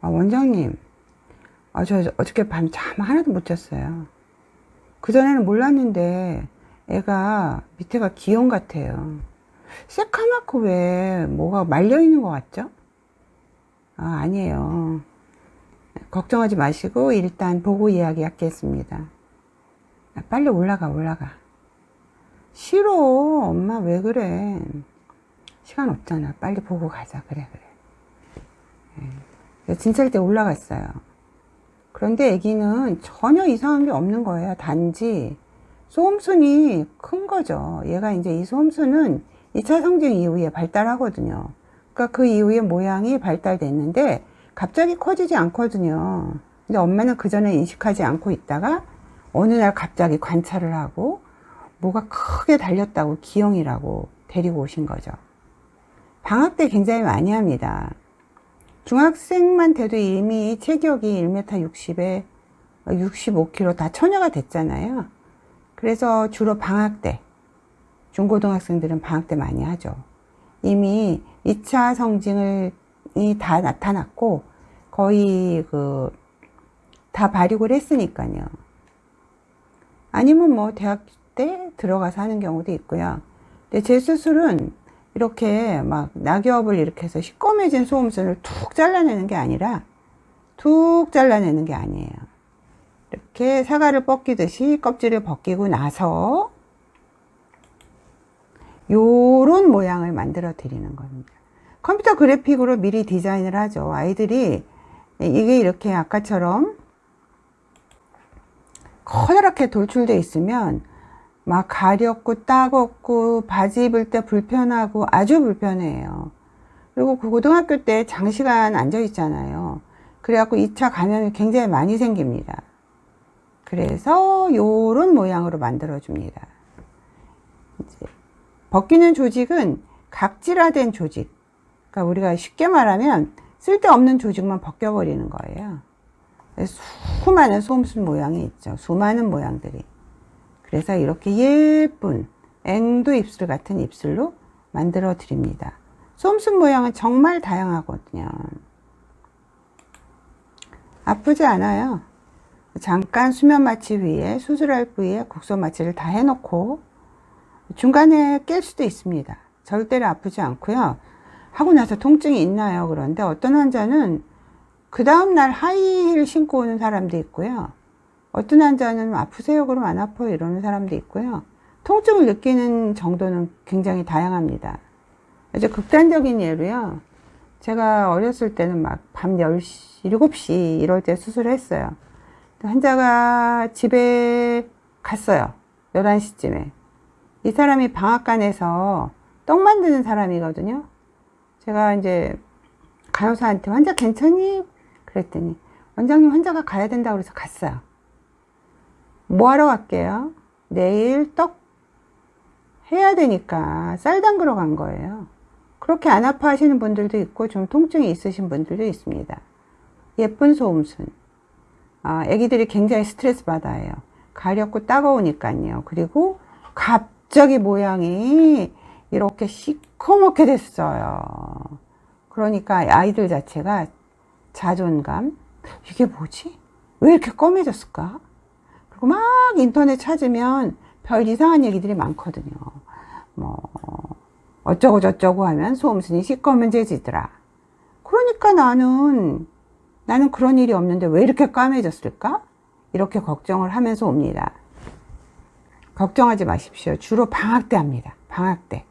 아, 원장님, 아, 저 어저께 밤 잠 하나도 못 잤어요. 그전에는 몰랐는데 애가 밑에가 기형 같아요. 새카맣고 왜 뭐가 말려있는 것 같죠? 아, 아니에요. 걱정하지 마시고 일단 보고 이야기 하겠습니다. 아, 빨리 올라가, 올라가. 싫어. 엄마 왜 그래. 시간 없잖아. 빨리 보고 가자. 그래, 그래. 예. 진찰 때 올라갔어요. 그런데 아기는 전혀 이상한 게 없는 거예요. 단지 소음순이 큰 거죠. 얘가 이제 이 소음순은 2차 성징 이후에 발달하거든요. 그러니까 그 이후에 모양이 발달됐는데 갑자기 커지지 않거든요. 근데 엄마는 그 전에 인식하지 않고 있다가 어느 날 갑자기 관찰을 하고 뭐가 크게 달렸다고 기형이라고 데리고 오신 거죠. 방학 때 굉장히 많이 합니다. 중학생만 돼도 이미 체격이 1m 60에 65kg 다 처녀가 됐잖아요. 그래서 주로 방학 때, 중고등학생들은 방학 때 많이 하죠. 이미 2차 성징이 다 나타났고, 거의 그, 다 발육을 했으니까요. 아니면 뭐 대학 때 들어가서 하는 경우도 있고요. 근데 제 수술은 이렇게 막 낙엽을 이렇게 해서 시꺼매진 소음순을 툭 잘라내는 게 아니라 툭 잘라내는 게 아니에요. 이렇게 사과를 벗기듯이 껍질을 벗기고 나서 요런 모양을 만들어 드리는 겁니다. 컴퓨터 그래픽으로 미리 디자인을 하죠. 아이들이 이게 이렇게 아까처럼 커다랗게 돌출돼 있으면 막 가렵고 따갑고 바지 입을 때 불편하고 아주 불편해요. 그리고 그 고등학교 때 장시간 앉아 있잖아요. 그래갖고 2차 감염이 굉장히 많이 생깁니다. 그래서 요런 모양으로 만들어 줍니다. 벗기는 조직은 각질화된 조직. 그러니까 우리가 쉽게 말하면 쓸데없는 조직만 벗겨버리는 거예요. 수많은 소음순 모양이 있죠. 수많은 모양들이. 그래서 이렇게 예쁜 앵두 입술 같은 입술로 만들어 드립니다. 솜순 모양은 정말 다양하거든요. 아프지 않아요. 잠깐 수면 마취 위에 수술할 부위에 국소 마취를 다 해놓고 중간에 깰 수도 있습니다. 절대로 아프지 않고요. 하고 나서 통증이 있나요? 그런데 어떤 환자는 그 다음날 하이힐 신고 오는 사람도 있고요. 어떤 환자는 아프세요? 그럼 안 아파요? 이러는 사람도 있고요. 통증을 느끼는 정도는 굉장히 다양합니다. 아주 극단적인 예로요. 제가 어렸을 때는 막 밤 10시, 7시 이럴 때 수술을 했어요. 환자가 집에 갔어요. 11시쯤에. 이 사람이 방앗간에서 떡 만드는 사람이거든요. 제가 이제 간호사한테 환자 괜찮니? 그랬더니 원장님 환자가 가야 된다고 그래서 갔어요. 뭐 하러 갈게요? 내일 떡 해야 되니까 쌀 담그러 간 거예요. 그렇게 안 아파하시는 분들도 있고 좀 통증이 있으신 분들도 있습니다. 예쁜 소음순. 아, 애기들이 굉장히 스트레스 받아요. 가렵고 따가우니까요. 그리고 갑자기 모양이 이렇게 시커멓게 됐어요. 그러니까 아이들 자체가 자존감, 이게 뭐지? 왜 이렇게 검해졌을까? 그리고 막 인터넷 찾으면 별 이상한 얘기들이 많거든요. 뭐, 어쩌고 저쩌고 하면 소음순이 시꺼먼져지더라. 그러니까 나는, 나는 그런 일이 없는데 왜 이렇게 까매졌을까? 이렇게 걱정을 하면서 옵니다. 걱정하지 마십시오. 주로 방학 때 합니다. 방학 때.